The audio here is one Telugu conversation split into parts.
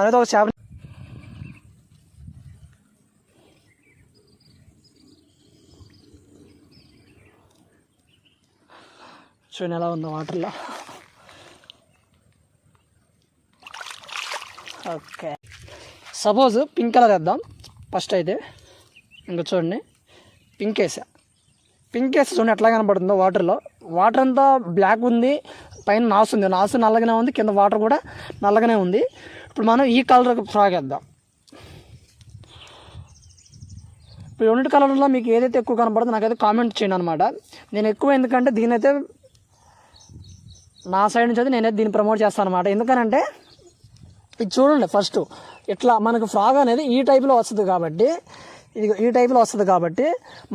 మనైతే ఒక చేప చూడండి ఎలా ఉందో వాటర్లో ఓకే. సపోజ్ పింక్ కలర్ వేద్దాం. ఫస్ట్ అయితే ఇంకా చూడండి. పింక్ వేసా. పింక్ వేస్తే చూడండి ఎట్లా కనపడుతుందో వాటర్లో. వాటర్ అంతా బ్లాక్ ఉంది పైన నాసు ఉంది. నాసు నల్లగానే ఉంది కింద వాటర్ కూడా నల్లగానే ఉంది. ఇప్పుడు మనం ఈ కలర్ సాగేద్దాం. వేద్దాం ఇప్పుడు రెండు కలర్లో మీకు ఏదైతే ఎక్కువ కనపడుతుందో నాకైతే కామెంట్ చేయండి అనమాట నేను ఎక్కువ ఎందుకంటే దీనైతే నా సైడ్ నుంచి అయితే నేనైతే దీన్ని ప్రమోట్ చేస్తాను అనమాట ఎందుకనంటే ఇది చూడండి ఫస్ట్ ఇట్లా మనకు ఫ్రాగ్ అనేది ఈ టైప్లో వస్తుంది కాబట్టి ఇది ఈ టైప్లో వస్తుంది కాబట్టి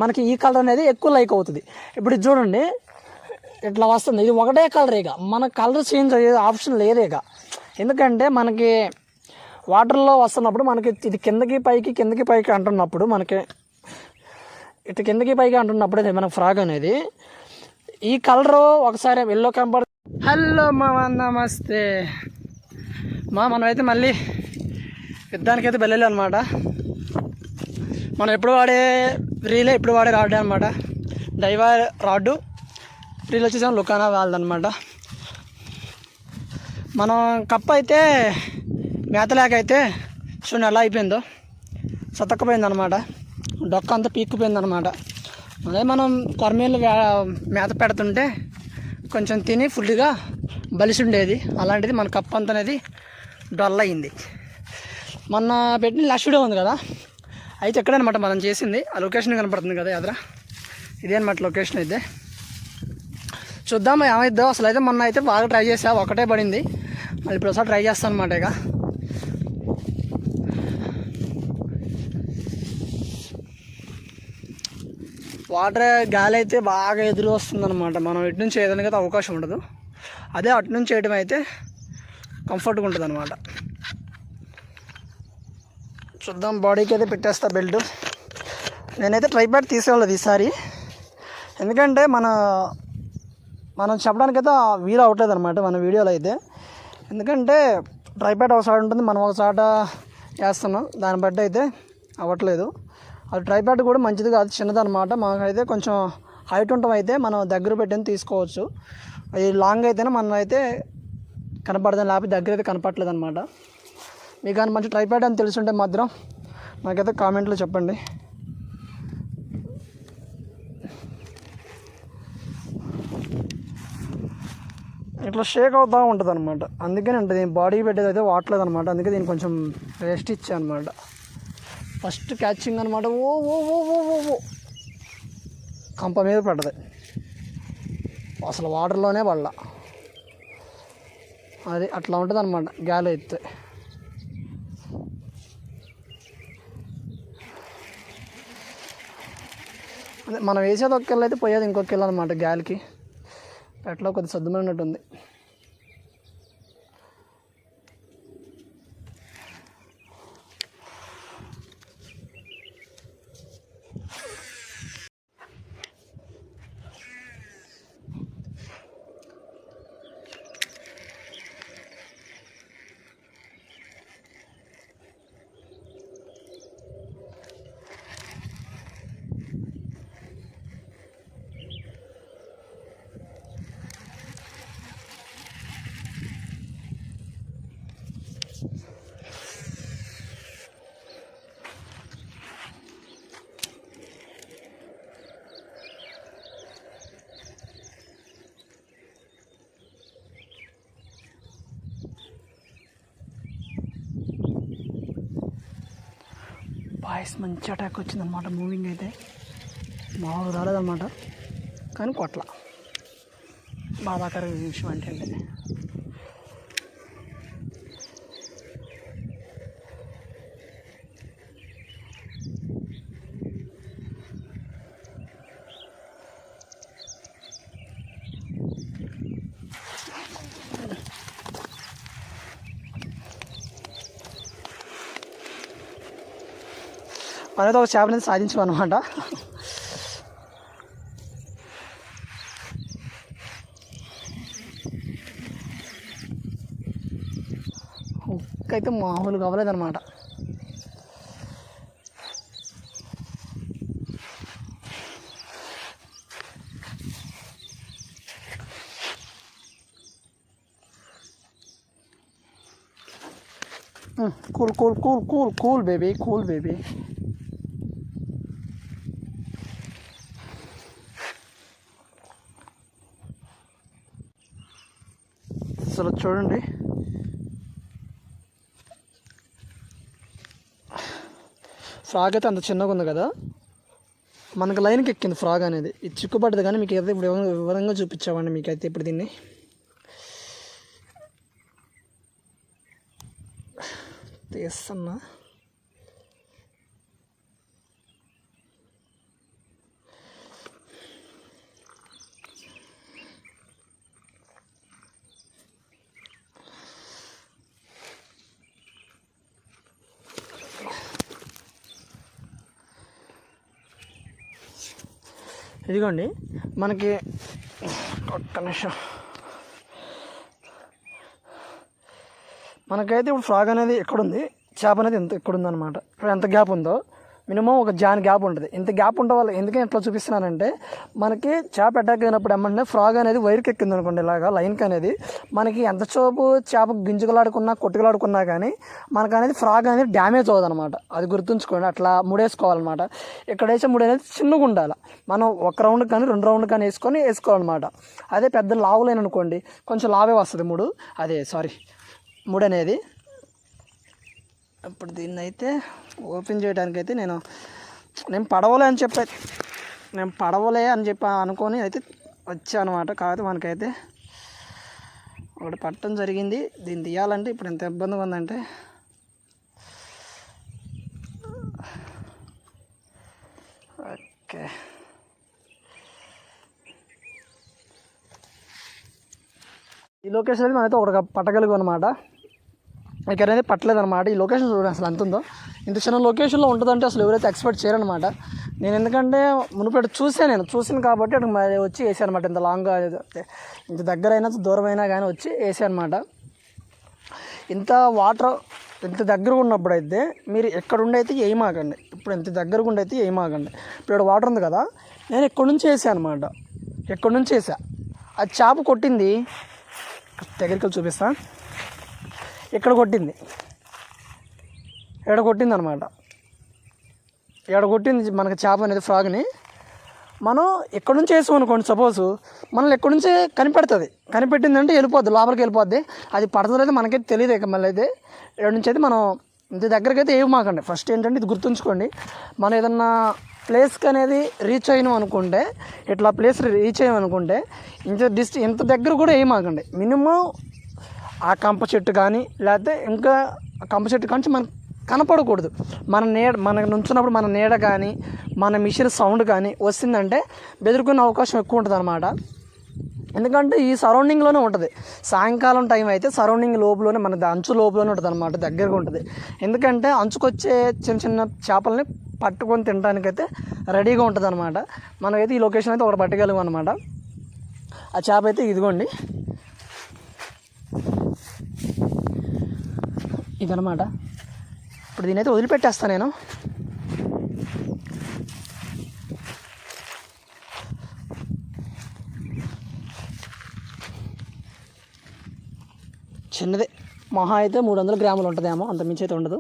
మనకి ఈ కలర్ అనేది ఎక్కువ లైక్ అవుతుంది. ఇప్పుడు చూడండి ఇట్లా వస్తుంది. ఇది ఒకటే కలర్ ఇక. మన కలర్ చేంజ్ అయ్యే ఆప్షన్ లేదు ఇక. ఎందుకంటే మనకి వాటర్లో వస్తున్నప్పుడు మనకి ఇది కిందకి పైకి కిందకి పైకి అంటున్నప్పుడు మనకి ఇటు కిందకి పైకి అంటున్నప్పుడు ఇది మన ఫ్రాగ్ అనేది ఈ కలర్ ఒకసారి ఎల్లో కంపర్ హలో మా నమస్తే. మా మనమైతే మళ్ళీ యుద్ధానికి అయితే వెళ్ళాలి అనమాట మనం ఎప్పుడు వాడే రీలే ఎప్పుడు వాడే రాడ్ అనమాట డైవర్ రాడ్డు. రీల్ వచ్చేసాం లుకానా వాళ్ళదనమాట మనం కప్ప అయితే మేతలేక అయితే చూడండి ఎలా అయిపోయిందో. సతక్కపోయింది అనమాట డొక్క అంతా పీక్కుపోయిందనమాట అదే మనం కొరమీళ్ళు మేత పెడుతుంటే కొంచెం తిని ఫుల్గా బలిసి ఉండేది అలాంటిది మన కప్ప అంత అనేది డల్ అయింది మొన్న పెట్టిన లాస్ట్ వీడియో ఉంది కదా? అయితే ఎక్కడనమాట మనం చేసింది. ఆ లొకేషన్ కనపడుతుంది కదా ఎదరా ఇదే అనమాట లొకేషన్ అయితే. చూద్దాం ఏమైద్దో అసలు అయితే మొన్న అయితే బాగా ట్రై చేసా ఒకటే పడింది. మళ్ళీ ఇప్పుడు ఒకసారి ట్రై చేస్తాను అనమాట ఇక. వాటర్ గాలి అయితే బాగా ఎదురు వస్తుందన్నమాట మనం ఇటు నుంచి ఏదైనా అయితే అవకాశం ఉండదు. అదే అటు నుంచి చేయడం అయితే కంఫర్ట్గా ఉంటుంది అనమాట చూద్దాం బాడీకి అయితే పెట్టేస్తా బెల్ట్ నేనైతే ట్రైపాడ్ తీసేవాళ్ళది ఈసారి. ఎందుకంటే మన మనం చెప్పడానికైతే వీలు అవ్వట్లేదు అనమాట మన వీడియోలో అయితే. ఎందుకంటే ట్రైపాడ్ ఒకసారి ఉంటుంది మనం ఒకసాట వేస్తున్నాం. దాన్ని బట్టి అయితే అవ్వట్లేదు. అది ట్రైపాడ్ కూడా మంచిది కాదు చిన్నది అనమాట మాకైతే కొంచెం హైట్ ఉండటం అయితే మనం దగ్గర పెట్టిన తీసుకోవచ్చు. అది లాంగ్ అయితేనే మనం అయితే కనపడదని లేకపోతే దగ్గర అయితే కనపడలేదు అనమాట మీకు కానీ మంచి ట్రైపాడ్ అని తెలుసుంటే మాత్రం నాకైతే కామెంట్లో చెప్పండి. ఇట్లా షేక్ అవుతూ ఉంటుంది అనమాట అందుకని అంటే దీని బాడీ పెట్టేది అయితే వాటలేదు అనమాట అందుకే దీనికి కొంచెం రెస్ట్ ఇచ్చా అనమాట ఫస్ట్ క్యాచింగ్ అనమాట ఓ ఓ ఓ ఓ ఓ ఓ. కంప మీద పడ్డది. అసలు వాటర్లోనే పడలా. అది అట్లా ఉంటుంది అనమాట గాలి ఎత్తే అదే మనం వేసేది ఒక అయితే పోయేది ఇంకొక అనమాట గాలికి. పెట్టలో కొద్ది సర్దుమైనట్టుంది బాయ్స్ మంచి అటాక్ వచ్చిందన్నమాట మూవింగ్ అయితే. మామూలు రాలేదన్నమాట. కానీ కొట్ల. బాధాకర విషయం ఏంటంటే మనతో ఒక చేపని సాధించాం అనమాట ఉక్కైతే అయితే మామూలుగా అవ్వలేదన్నమాట. Cool cool cool cool cool baby cool baby అసలు చూడండి. ఫ్రాగ్ అయితే అంత చిన్నగా ఉంది కదా? మనకు లైన్కి ఎక్కింది ఫ్రాగ్ అనేది. ఇది చిక్కుపడ్డది కానీ మీకు అయితే ఇప్పుడు వివరంగా- వివరంగా చూపించామండి మీకైతే ఇప్పుడు దీన్ని. తీస్తున్నా. ఇదిగోండి మనకి ఒక్క నిమిషం. మనకైతే ఇప్పుడు ఫ్రాగ్ అనేది ఎక్కడుంది? చేప అనేది ఎంత ఎక్కడుందనమాట ఎంత గ్యాప్ ఉందో మినిమం ఒక జాన్ గ్యాప్ ఉంటుంది. ఇంత గ్యాప్ ఉండడం వల్ల ఎందుకని ఎట్లా చూపిస్తున్నానంటే మనకి చేప అటాక్ అయినప్పుడు ఏమంటే ఫ్రాగ్ అనేది వైర్కి ఎక్కింది అనుకోండి ఇలాగా లైన్కి అనేది. మనకి ఎంత చేప గింజుకలాడుకున్నా కొట్టుకలాడుకున్నా కానీ మనకు అనేది ఫ్రాగ్ అనేది డ్యామేజ్ అవ్వదు అనమాట అది గుర్తుంచుకోండి అట్లా ముడేసుకోవాలన్నమాట. ఇక్కడ వేసే ముడి అనేది చిన్నగా ఉండాలి మనం ఒక రౌండ్ కానీ రెండు రౌండ్ కానీ వేసుకొని వేసుకోవాలన్నమాట. అదే పెద్ద లావులేను అనుకోండి కొంచెం లావే వస్తుంది ముడు. అదే సారీ ముడి అనేది. ఇప్పుడు దీన్ని అయితే ఓపెన్ చేయడానికి అయితే నేను నేను పడవలే అని చెప్పి నేను పడవలే అని చెప్పి అనుకొని అయితే వచ్చాను అనమాట కాకపోతే మనకైతే ఒకటి పట్టడం జరిగింది. దీన్ని తీయాలంటే ఇప్పుడు ఎంత ఇబ్బందిగా ఉందంటే ఓకే. ఈ లొకేషన్ అయితే మనమైతే ఒకటి పట్టగలుగు అనమాట ఇక్కడ అనేది పట్టలేదు అనమాట ఈ లొకేషన్ చూడండి అసలు ఎంత ఉందో ఇంత చిన్న లొకేషన్లో ఉంటుందంటే అసలు ఎవరైతే ఎక్స్పెక్ట్ చేయరనమాట నేను ఎందుకంటే మునుపెట్టి చూసాను నేను. చూసాను కాబట్టి అక్కడ మరి వచ్చి వేసాను అనమాట ఇంత లాంగ్గా ఇంత దగ్గర అయినా దూరం అయినా కానీ వచ్చి వేసాను అనమాట ఇంత వాటర్ ఇంత దగ్గరగా ఉన్నప్పుడు అయితే మీరు ఎక్కడుండి అయితే ఏమాగండి ఇప్పుడు ఇంత దగ్గరగా ఉండి అయితే ఏమాగండి ఇప్పుడు ఇక్కడ వాటర్ ఉంది కదా నేను ఎక్కడి నుంచి వేసాను అనమాట ఎక్కడి నుంచి వేసా? ఆ చేప కొట్టింది. దగ్గరికి వెళ్ళి ఇక్కడ కొట్టింది? ఎక్కడ కొట్టింది అనమాట ఎక్కడ కొట్టింది మనకి చేప అనేది ఫ్రాగ్ని మనం ఎక్కడి నుంచి వేసాం అనుకోండి సపోజ్ మనల్ని ఎక్కడి నుంచి కనిపెడుతుంది. కనిపెట్టిందంటే వెళ్ళిపోద్ది లోపలికి వెళ్ళిపోద్ది. అది పడుతుందో అయితే మనకైతే తెలియదు ఇక మళ్ళీ అయితే. ఇక్కడ నుంచి అయితే మనం ఇంత దగ్గరికి అయితే ఏమి మాకండి. ఫస్ట్ ఏంటంటే ఇది గుర్తుంచుకోండి. మనం ఏదన్నా ప్లేస్కి అనేది రీచ్ అయినాం అనుకుంటే ఇట్లా ప్లేస్ రీచ్ అయ్యాం అనుకుంటే ఇంత డిస్ట్ ఇంత దగ్గర కూడా ఏం ఆగండి మినిమం ఆ కంప చెట్టు కానీ లేకపోతే ఇంకా కంప చెట్టు కానీ మనకు కనపడకూడదు. మన నీడ మన నుంచున్నప్పుడు మన నీడ కానీ మన మిషన్ సౌండ్ కానీ వస్తుందంటే బెదురుకునే అవకాశం ఎక్కువ ఉంటుంది అనమాట ఎందుకంటే ఈ సరౌండింగ్లోనే ఉంటుంది. సాయంకాలం టైం అయితే సరౌండింగ్ లోపలనే మన అంచు లోపలనే ఉంటుంది అనమాట దగ్గరగా ఉంటుంది. ఎందుకంటే అంచుకొచ్చే చిన్న చిన్న చేపలని పట్టుకొని తినడానికైతే రెడీగా ఉంటుంది అనమాట మనమైతే ఈ లొకేషన్ అయితే ఒకటి పట్టగలం అనమాట ఆ చేప అయితే ఇదిగోండి. ఇదనమాట ఇప్పుడు దీనైతే వదిలిపెట్టేస్తాను నేను. చిన్నదే. మహా అయితే మూడు వందల గ్రాములు ఉంటుందేమో అంత మించి అయితే ఉండదు.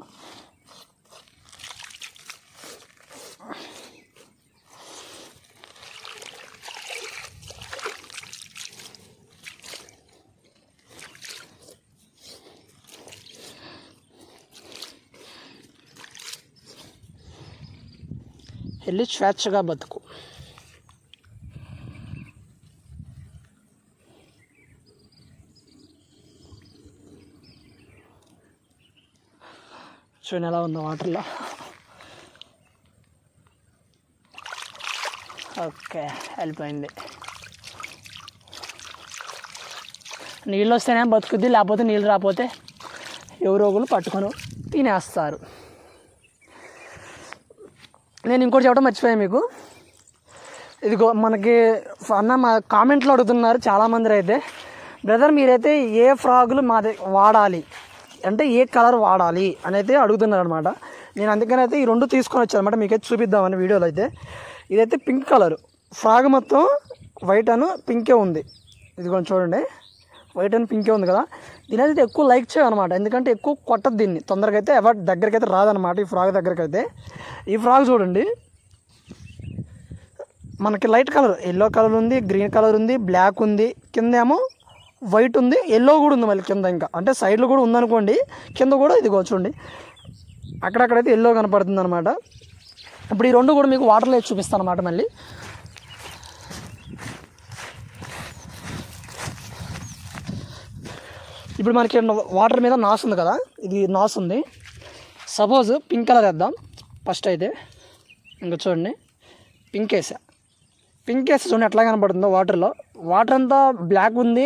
వెళ్ళి స్వేచ్ఛగా బతుకు. చూడండి ఎలా ఉందో వాటర్లో. ఓకే వెళ్ళిపోయింది. నీళ్ళు వస్తేనే బతుకుద్ది లేకపోతే నీళ్ళు రాకపోతే ఎవరో ఒకరు పట్టుకొని తినేస్తారు. నేను ఇంకోటి చెప్పడం మర్చిపోయాను మీకు. ఇదిగో మనకి అన్న మా కామెంట్లో అడుగుతున్నారు చాలామంది అయితే బ్రదర్ మీరైతే ఏ ఫ్రాగులు మాది వాడాలి? అంటే ఏ కలర్ వాడాలి? అని అయితే అడుగుతున్నారు అనమాట నేను అందుకని అయితే ఈ రెండు తీసుకొని వచ్చాను అనమాట మీకైతే చూపిద్దామని వీడియోలో అయితే. ఇదైతే పింక్ కలర్. ఫ్రాగ్ మొత్తం వైట్ అను పింకే ఉంది. ఇది కొంచెం చూడండి. వైట్ అండ్ పింకే ఉంది కదా. దీని అయితే ఎక్కువ లైక్ చేయనమాట ఎందుకంటే ఎక్కువ కొట్టదు దీన్ని. తొందరగా అయితే ఎవరి దగ్గరికి అయితే రాదనమాట ఈ ఫ్రాగ్ దగ్గరికి అయితే ఈ ఫ్రాగ్ చూడండి. మనకి లైట్ కలర్ ఎల్లో కలర్ ఉంది గ్రీన్ కలర్ ఉంది బ్లాక్ ఉంది. కింద ఏమో వైట్ ఉంది ఎల్లో కూడా ఉంది మళ్ళీ కింద ఇంకా. అంటే సైడ్లో కూడా ఉందనుకోండి కింద కూడా ఇది చూడండి. అక్కడక్కడైతే ఎల్లో కనపడుతుంది అనమాట ఇప్పుడు ఈ రెండు కూడా మీకు వాటర్లో చూపిస్తాను అనమాట మళ్ళీ. ఇప్పుడు మనకి వాటర్ మీద నాస్ ఉంది కదా ఇది నాస్ ఉంది. సపోజ్ పింక్ కలర్ వేద్దాం. ఫస్ట్ అయితే ఇంకా చూడండి. పింక్ వేసా. పింక్ వేస్తే చూడండి ఎట్లా కనబడుతుందో వాటర్లో వాటర్ అంతా బ్లాక్ ఉంది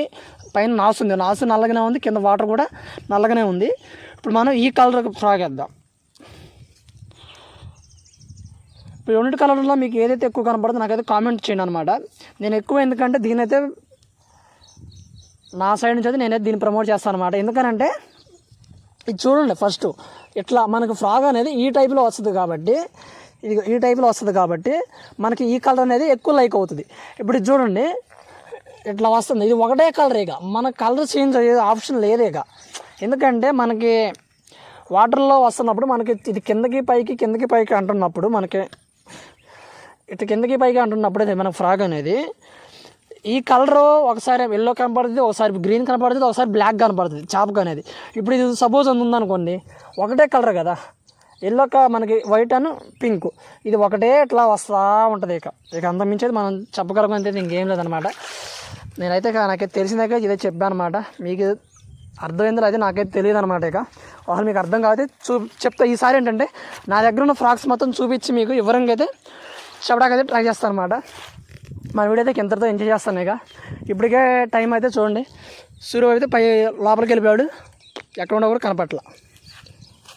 పైన నాసు ఉంది. నాసు నల్లగానే ఉంది కింద వాటర్ కూడా నల్లగానే ఉంది. ఇప్పుడు మనం ఈ కలర్ ఫ్రాగ్ వేద్దాం. ఇప్పుడు రెండు కలర్లో మీకు ఏదైతే ఎక్కువ కనబడుతుందో నాకైతే కామెంట్ చేయండి అనమాట నేను ఎక్కువ ఎందుకంటే దీనైతే నా సైడ్ నుంచి అయితే నేనైతే దీన్ని ప్రమోట్ చేస్తాను అనమాట ఎందుకనంటే ఇది చూడండి ఫస్ట్ ఇట్లా మనకు ఫ్రాగ్ అనేది ఈ టైప్లో వస్తుంది కాబట్టి ఇది ఈ టైప్లో వస్తుంది కాబట్టి మనకి ఈ కలర్ అనేది ఎక్కువ లైక్ అవుతుంది. ఇప్పుడు చూడండి ఇట్లా వస్తుంది. ఇది ఒకటే కలర్ ఇక. మన కలర్ చేంజ్ అయ్యే ఆప్షన్ లేదు ఇక. ఎందుకంటే మనకి వాటర్లో వస్తున్నప్పుడు మనకి ఇది కిందకి పైకి కిందకి పైకి అంటున్నప్పుడు మనకి ఇటు కిందకి పైకి అంటున్నప్పుడు అది మన ఫ్రాగ్ అనేది ఈ కలర్ ఒకసారి ఎల్లో కనపడుతుంది ఒకసారి గ్రీన్ కనపడుతుంది ఒకసారి బ్లాక్ కనపడుతుంది చాపకు అనేది. ఇప్పుడు ఇది సపోజ్ ఉందనుకోండి ఒకటే కలర్ కదా. ఎల్లో మనకి వైట్ అను పింక్ ఇది ఒకటే ఇట్లా వస్తూ ఉంటుంది ఇక. ఇక అంత మించేది మనం చెప్పగలం అంతే ఇంకేం లేదనమాట. నేనైతే నాకైతే తెలిసిందాక ఇదే చెప్పాను అనమాట. మీకు అర్థమైందో అయితే నాకైతే తెలియదు అనమాట ఇక. వాళ్ళు మీకు అర్థం కాకపోతే చూ చెప్తా. ఈసారి ఏంటంటే నా దగ్గర ఉన్న ఫ్రాక్స్ మొత్తం చూపించి మీకు వివరంగా అయితే చెప్పడానికైతే ట్రై చేస్తాను అనమాట మన వీడియో అయితే ఇంతటితో ఎంజాయ్ చేస్తానేగా. ఇప్పటికే టైం అయితే చూడండి. సూర్యుడు అయితే పై లోపలికి వెళ్ళిపోయాడు. ఎక్కడ ఉన్నా కూడా కనపట్ల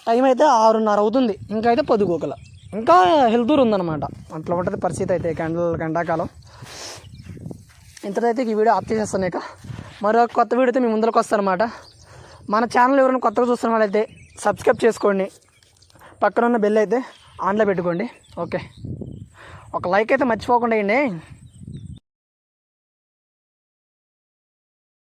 టైం అయితే ఆరున్నర అవుతుంది. ఇంకా అయితే పొద్దుగోకల ఇంకా హెల్త్ ఉందన్నమాట. అట్లా ఉంటుంది పరిస్థితి అయితే గంటల ఎండాకాలం ఇంతటైతే ఈ వీడియో ఆప్ చేసేస్తాను ఇక. మరో కొత్త వీడియో అయితే మీ ముందరకు వస్తానమాట మన ఛానల్ ఎవరైనా కొత్తగా చూస్తున్న వాళ్ళైతే సబ్స్క్రైబ్ చేసుకోండి. పక్కన ఉన్న బెల్ అయితే ఆన్లో పెట్టుకోండి. ఓకే. ఒక లైక్ అయితే మర్చిపోకుండా వేయండి